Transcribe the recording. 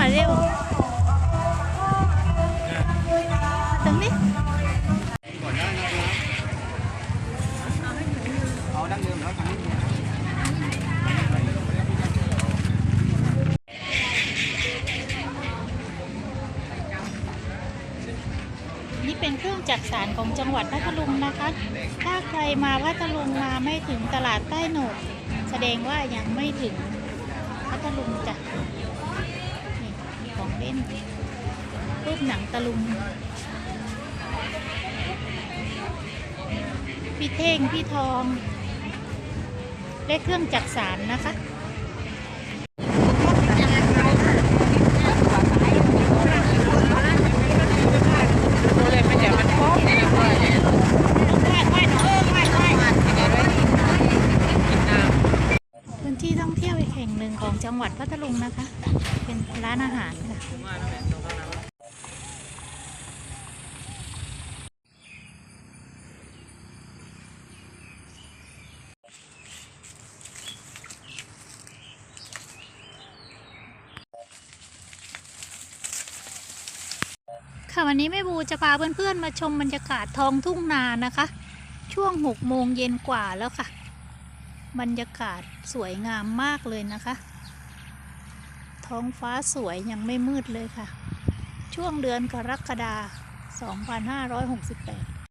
มาเร็วตรงนี้เอาดั้งเดิมแล้วทางนี้นี่เป็นเครื่องจักสารของจังหวัดพัทลุงนะคะ ถ้าใครมาพัทลุงมาไม่ถึงตลาดใต้โหนด แสดงว่ายังไม่ถึง พัทลุงจ้ะนี่ของเล่นรูปหนังตะลุง พี่เท่ง พี่ทอง และเครื่องจักสารนะคะ พื้นที่ท่องเที่ยวอีกแห่ง หนึ่งของจังหวัดพัทลุงนะคะ เป็นร้านอาหารค่ะค่ะวันนี้แม่บูจะพาเพื่อนๆมาชมบรรยากาศท้องทุ่งนานะคะ ช่วงหกโมงเย็นกว่าแล้วค่ะ บรรยากาศสวยงามมากเลยนะคะ ท้องฟ้าสวยยังไม่มืดเลยค่ะ ช่วงเดือนกรกฎาคม2568